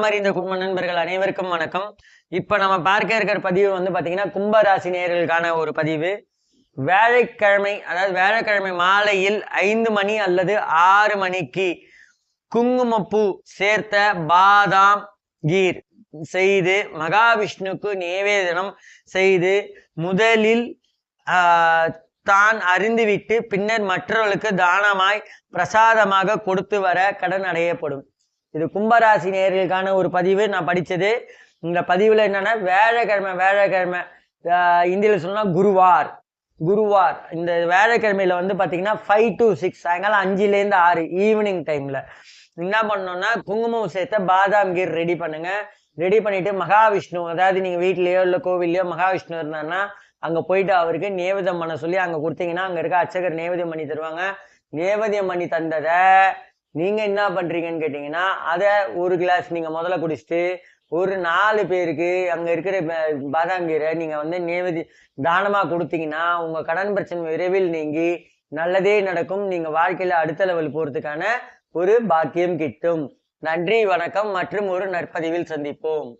மாதிரி இந்த குடும்ப நண்பர்கள் அனைவருக்கும் வணக்கம். இப்ப நம்ம பார்க்க இருக்கிற பதிவு வந்து பாத்தீங்கன்னா கும்பராசி நேர்களுக்கான ஒரு பதிவு. வேலைக்கிழமை அதாவது வேலைக்கிழமை மாலையில் ஐந்து மணி அல்லது ஆறு மணிக்கு குங்குமப்பூ சேர்த்த பாதாம் கீர் செய்து மகாவிஷ்ணுக்கு நிவேதனம் செய்து முதலில் ஆஹ், தான் அறிந்துவிட்டு பின்னர் மற்றவர்களுக்கு தானமாய் பிரசாதமாக கொடுத்து வர கடன் அடையப்படும். இது கும்பராசி நேர்களுக்கான ஒரு பதிவு. நான் படித்தது இந்த பதிவில் என்னென்னா வேலைக்கிழமை வேலைக்கிழமை இந்தியில் சொன்னால் குருவார். குருவார். இந்த வேலைக்கிழமையில வந்து பார்த்தீங்கன்னா ஃபைவ் டு சிக்ஸ் சாயங்காலம் அஞ்சுலேருந்து ஆறு ஈவினிங் டைமில் என்ன பண்ணோன்னா குங்குமம் சேர்த்த பாதாம் கீர் ரெடி பண்ணுங்கள் ரெடி பண்ணிவிட்டு மகாவிஷ்ணு அதாவது நீங்கள் வீட்லேயோ இல்லை கோவில்லையோ மகாவிஷ்ணு இருந்தாருன்னா அங்கே போயிட்டு அவருக்கு நேவேதம் பண்ண சொல்லி அங்கே கொடுத்தீங்கன்னா அங்கே இருக்க அர்ச்சகர் நேவேதம் பண்ணி தருவாங்க. நேவேதியம் பண்ணி தந்ததை நீங்க என்ன பண்றீங்கன்னு கேட்டீங்கன்னா அதை ஒரு கிளாஸ் நீங்க முதல்ல குடிச்சிட்டு ஒரு நாலு பேருக்கு அங்க இருக்கிற ப- பாதாம் கீரை நீங்க வந்து நேவதி தானமா கொடுத்தீங்கன்னா உங்க கடன் பிரச்சனை விரைவில் நீங்கி நல்லதே நடக்கும். நீங்க வாழ்க்கையில அடுத்த லெவல் போறதுக்கான ஒரு பாக்கியம் கிட்டும். நன்றி வணக்கம் மற்றும் ஒரு நற்பதிவில் சந்திப்போம்.